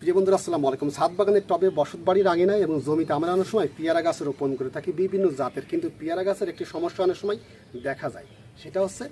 প্রিয় বন্ধুরা, আসসালামু আলাইকুম। সাত বাগানের টবে বসত বাড়ির আঙিনায় এবং জমিতে আমরা অনেক সময় পেয়ারা গাছ রোপণ করে থাকি। বিভিন্ন জাতের, কিন্তু পেয়ারা গাছের একটি সমস্যা অনেক সময় দেখা যায়। সেটা হচ্ছে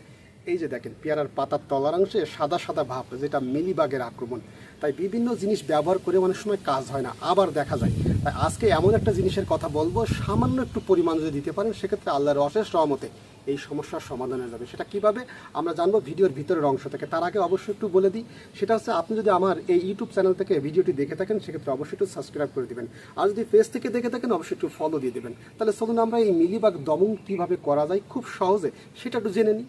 এই যে দেখেন, পেয়ারার পাতার তলার অংশে সাদা সাদা ভাব, যেটা মিলিবাগের আক্রমণ। তাই বিভিন্ন জিনিস ব্যবহার করে অনেক সময় কাজ হয় না, আবার দেখা যায়। তাই আজকে এমন একটা জিনিসের কথা বলব, সামান্য একটু পরিমাণ যদি দিতে পারেন, সেক্ষেত্রে আল্লাহর অশেষ রহমতে এই সমস্যার সমাধান হয়ে যাবে। সেটা কীভাবে? আমরা জানব ভিডিওর ভিতরের অংশ থেকে। তার আগে অবশ্যই একটু বলে দিই, সেটা হচ্ছে আপনি যদি আমার এই ইউটিউব চ্যানেল থেকে ভিডিওটি দেখে থাকেন, সেক্ষেত্রে অবশ্যই একটু সাবস্ক্রাইব করে দিবেন। আর যদি ফেস থেকে দেখে থাকেন, অবশ্যই একটু ফলো দিয়ে দেবেন। তাহলে চলুন আমরা এই মিলিবাগ দমন কীভাবে করা যায়, খুব সহজে সেটা একটু জেনে নিই।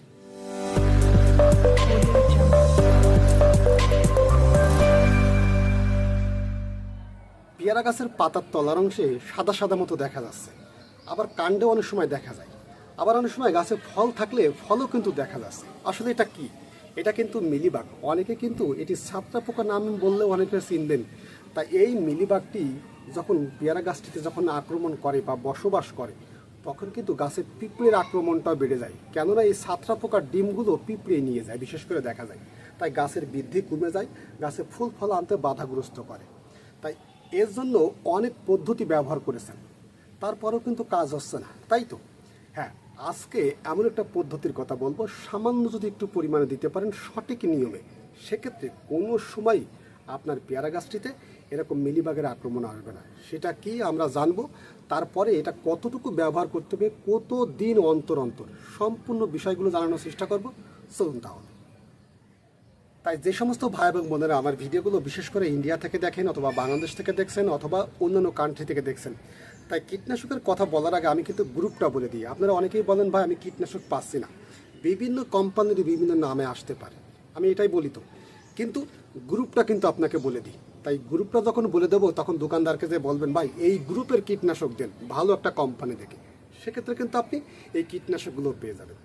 পেয়ারা গাছের পাতার তলার অংশে সাদা সাদা মতো দেখা যাচ্ছে। আবার কাণ্ডে অনেক সময় দেখা যায়। আবার অনেক সময় গাছে ফল থাকলে ফলও কিন্তু দেখা যাচ্ছে। আসলে এটা কি? এটা কিন্তু মিলিবাগ। অনেকে কিন্তু এটি সাতটা পোকা নাম বললে অনেকে চিনবেন। তাই এই মিলিবাগটি যখন পেয়ারা গাছটিতে যখন আক্রমণ করে বা বসবাস করে তখন কিন্তু গাছে পিঁপড়ের আক্রমণটাও বেড়ে যায়। কেননা এই সাতটা পোকার ডিমগুলো পিঁপড়ে নিয়ে যায়, বিশেষ করে দেখা যায়। তাই গাছের বৃদ্ধি কমে যায়, গাছে ফুল ফল আনতে বাধাগ্রস্ত করে। তাই এর জন্য অনেক পদ্ধতি ব্যবহার করেছেন। তারপরেও কিন্তু কাজ হচ্ছে না, তাই তো? হ্যাঁ আজকে এমন একটা পদ্ধতির কথা বলব, সামান্য যদি একটু পরিমাণে দিতে পারেন সঠিক নিয়মে। সেক্ষেত্রে কোনো সময় আপনার পেয়ারা গাছটিতে এরকম মিলিবাগের আক্রমণ আসবে না। সেটা কি আমরা জানব? তারপরে এটা কতটুকু ব্যবহার করতে হবে, কত দিন অন্তর অন্তর? সম্পূর্ণ বিষয়গুলো জানানোর চেষ্টা করব। চলুন তাহলে। তাই যে সমস্ত ভাই এবং বোনেরা আমার ভিডিওগুলো বিশেষ করে ইন্ডিয়া থেকে দেখেন অথবা বাংলাদেশ থেকে দেখছেন অথবা অন্যান্য কান্ট্রি থেকে দেখছেন, তাই কীটনাশকের কথা বলার আগে আমি কিন্তু গ্রুপটা বলে দিই। আপনারা অনেকেই বলেন, ভাই, আমি কীটনাশক পাচ্ছি না। বিভিন্ন কোম্পানির বিভিন্ন নামে আসতে পারে। আমি এটাই বলি তো। কিন্তু গ্রুপটা কিন্তু আপনাকে বলে দিই। তাই গ্রুপটা যখন বলে দেবো, তখন দোকানদারকে যে বলবেন, ভাই, এই গ্রুপের কীটনাশক দেন, ভালো একটা কোম্পানি দেখে। সেক্ষেত্রে কিন্তু আপনি এই কীটনাশকগুলো পেয়ে যাবেন।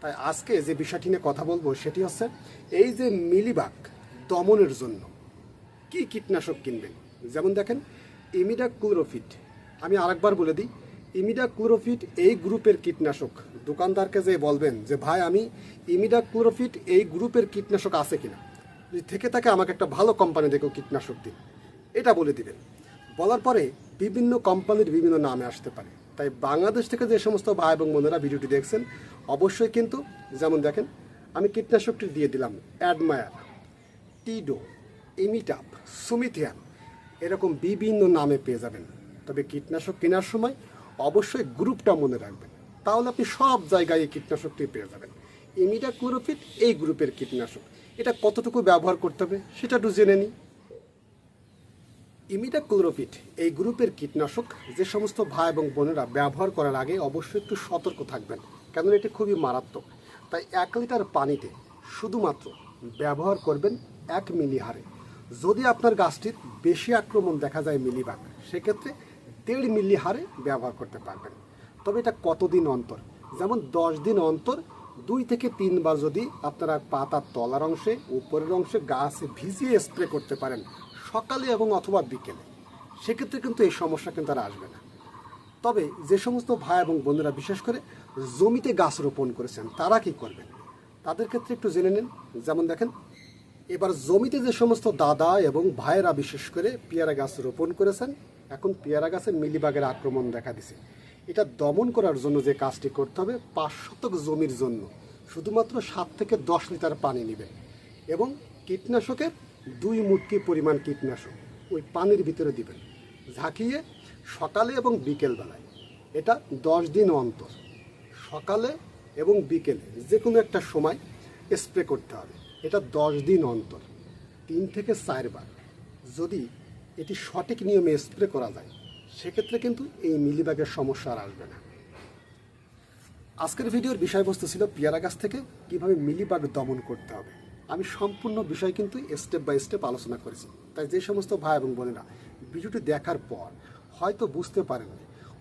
তাই আজকে যে বিষয়টি নিয়ে কথা বলব, সেটি হচ্ছে এই যে মিলিবাগ দমনের জন্য কি কীটনাশক কিনবেন? যেমন দেখেন, ইমিডা ক্লোরোফিট। আমি আরেকবার বলে দিই, ইমিডা ক্লোরোফিট এই গ্রুপের কীটনাশক। দোকানদারকে যে বলবেন যে, ভাই, আমি ইমিডা ক্লোরোফিট এই গ্রুপের কীটনাশক আছে কিনা? যদি থেকে থাকে আমাকে একটা ভালো কোম্পানি দেখো কীটনাশক দিন। এটা বলে দিবেন। বলার পরে বিভিন্ন কোম্পানির বিভিন্ন নামে আসতে পারে। তাই বাংলাদেশ থেকে যে সমস্ত ভাই এবং বোনেরা ভিডিওটি দেখছেন, অবশ্যই কিন্তু যেমন দেখেন, আমি কীটনাশকটি দিয়ে দিলাম অ্যাডমায়ার টিডো ইমিটাপ সুমিথিয়ান এরকম বিভিন্ন নামে পেয়ে যাবেন। তবে কীটনাশক কেনার সময় অবশ্যই গ্রুপটা মনে রাখবেন। তাহলে আপনি সব জায়গায় এই কীটনাশকটি পেয়ে যাবেন। ইমিটা ক্লোরোফিট, এই গ্রুপের কীটনাশক। এটা কতটুকু ব্যবহার করতে হবে সেটা একটু জেনে নিই। ইমিডা ক্লোরোফিট, এই গ্রুপের কীটনাশক, যে সমস্ত ভাই এবং বোনেরা ব্যবহার করার আগে অবশ্যই একটু সতর্ক থাকবেন, কেননা এটি খুবই মারাত্মক। তাই এক লিটার পানিতে শুধুমাত্র ব্যবহার করবেন এক মিলি হারে যদি আপনার গাছটির বেশি আক্রমণ দেখা যায় মিলিবাগ সেক্ষেত্রে দেড় মিলি হারে ব্যবহার করতে পারবেন। তবে এটা কতদিন অন্তর? যেমন দশ দিন অন্তর দুই থেকে তিনবার যদি আপনারা পাতার তলার অংশে, উপরের অংশে গাছে ভিজিয়ে স্প্রে করতে পারেন, সকালে এবং অথবা বিকেলে, সেক্ষেত্রে কিন্তু এই সমস্যা কিন্তু আর আসবে না। তবে যে সমস্ত ভাই এবং বোনেরা, বিশেষ করে জমিতে গাছ রোপণ করেছেন, তারা কি করবেন? তাদের ক্ষেত্রে একটু জেনে নিন। যেমন দেখেন, এবার জমিতে যে সমস্ত দাদা এবং ভাইয়েরা, বিশেষ করে পেয়ারা গাছ রোপণ করেছেন, এখন পেয়ারা গাছের মিলিবাগের আক্রমণ দেখা দিছে। এটা দমন করার জন্য যে কাজটি করতে হবে, পাঁচ শতক জমির জন্য। শুধুমাত্র সাত থেকে দশ লিটার পানি নেবেন এবং কীটনাশকের দুই মুটকি পরিমাণ কীটনাশক ওই পানির ভিতরে দিবেন। ঝাঁকিয়ে সকালে এবং বিকেল বেলায় এটা দশ দিন অন্তর। সকালে এবং বিকেলে যে কোনো একটা সময় স্প্রে করতে হবে। এটা দশ দিন অন্তর। তিন থেকে চারবার। যদি এটি সঠিক নিয়মে স্প্রে করা যায় সেক্ষেত্রে কিন্তু এই মিলিবাগের সমস্যা আর আসবে না। আজকের ভিডিওর বিষয়বস্তু ছিল পেয়ারা গাছ থেকে কীভাবে মিলিবাগ দমন করতে হবে। আমি সম্পূর্ণ বিষয় কিন্তু স্টেপ বাই স্টেপ আলোচনা করেছি। তাই যে সমস্ত ভাই এবং বোনেরা ভিডিওটি দেখার পর হয়তো বুঝতে পারেন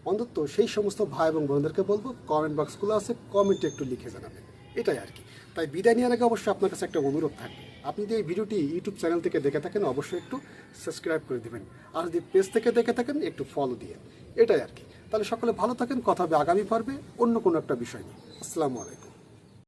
অন্তত সেই সমস্ত ভাই এবং বোনদেরকে বলব কমেন্ট বক্সগুলো আছে কমেন্টে একটু লিখে জানাবেন। এটাই আর কি। তাই বিদায় নেওয়ার আগে অবশ্যই আপনার কাছে একটা অনুরোধ থাকবে। আপনি যদি এই ভিডিওটি ইউটিউব চ্যানেল থেকে দেখে থাকেন, অবশ্যই একটু সাবস্ক্রাইব করে দেবেন। আর যদি পেজ থেকে দেখে থাকেন, একটু ফলো দিয়ে এটাই আর কি। তাহলে সকলে ভালো থাকেন, কথা হবে আগামী পর্বে অন্য কোনো একটা বিষয় নিয়ে। আসসালামু আলাইকুম।